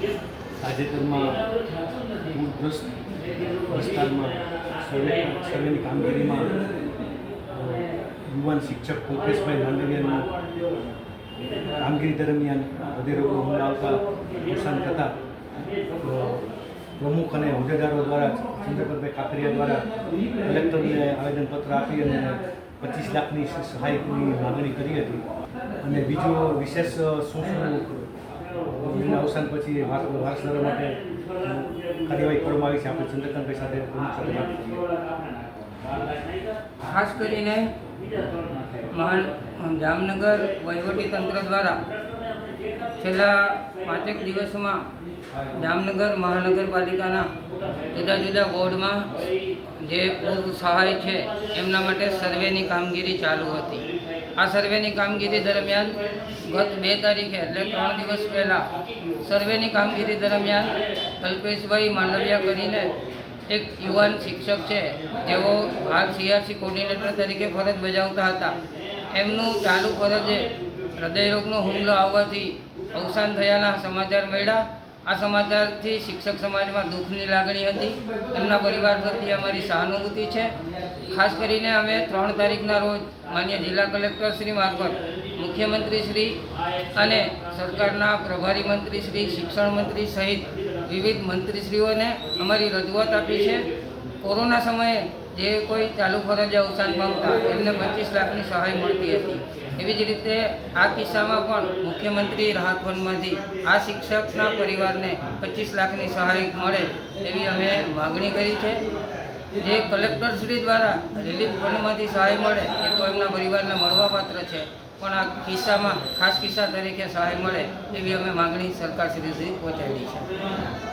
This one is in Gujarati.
તાજેતરમાં પૂરગ્રસ્ત વિસ્તારમાં સર્વે સર્વેની કામગીરીમાં યુવાન શિક્ષક કલ્પેશભાઈ માંડવિયાનું કામગીરી દરમિયાન હૃદય રોગનો હુમલો આવતા નુકસાન થતાં પ્રમુખ અને હોદ્દેદારો દ્વારા ચંદ્રકરભાઈ કાકરિયા દ્વારા કલેક્ટરને આવેદનપત્ર આપી અને પચીસ લાખની સહાયની માગણી કરી હતી. અને બીજો વિશેષ શું શું એમના અવસાન પછી વારસદારો માટે કાર્યવાહી કરવામાં આવી છે. આપણે ચંદ્રકાંતભાઈ સાથે સાથે વાત ખાસ કરીને મહાન જામનગર વહીવટી તંત્ર દ્વારા છેલ્લા પાંચેક દિવસમાં જામનગર મહાનગરપાલિકાના જુદા જુદા વોર્ડમાં જે પૂર્વ સહાય છે, એમના માટે સર્વેની કામગીરી ચાલુ હતી. આ સર્વેની કામગીરી દરમિયાન ગત બે તારીખે એટલે ત્રણ દિવસ પહેલાં સર્વેની કામગીરી દરમિયાન કલ્પેશભાઈ માંડવિયા કરીને એક યુવાન શિક્ષક છે, જેઓ હાલ સીઆરસી કોર્ડિનેટર તરીકે ફરજ બજાવતા હતા. એમનું ચાલુ ફરજે હૃદયરોગનો હુમલો આવવાથી અવસાન થયાના સમાચાર મળ્યા. આ સમાચારથી શિક્ષક સમાજમાં દુઃખની લાગણી હતી. એમના પરિવાર પ્રત્યે અમારી સહાનુભૂતિ છે. ખાસ કરીને અમે ત્રણ તારીખના રોજ માન્ય જિલ્લા કલેક્ટર શ્રી મારફત, મુખ્યમંત્રી શ્રી અને સરકારના પ્રભારી મંત્રી શ્રી, શિક્ષણ મંત્રી સહિત વિવિધ મંત્રીશ્રીઓને અમારી રજૂઆત આપી છે. કોરોના સમયે જે કોઈ ચાલુ ફરજે અવસાન પામતા એમને પચીસ લાખની સહાય મળતી હતી. એવી જ રીતે આ કિસ્સામાં પણ મુખ્યમંત્રી રાહત ફંડમાંથી આ શિક્ષકના પરિવારને પચીસ લાખની સહાય મળે એવી અમે માગણી કરી છે. જે કલેક્ટર શ્રી દ્વારા રિલીફ ફંડમાંથી સહાય મળે એ તો એમના પરિવારને મળવાપાત્ર છે. પણ આ કિસ્સામાં ખાસ કિસ્સા તરીકે સહાય મળે એવી અમે માગણી સરકાર સુધી પહોંચાડી છે.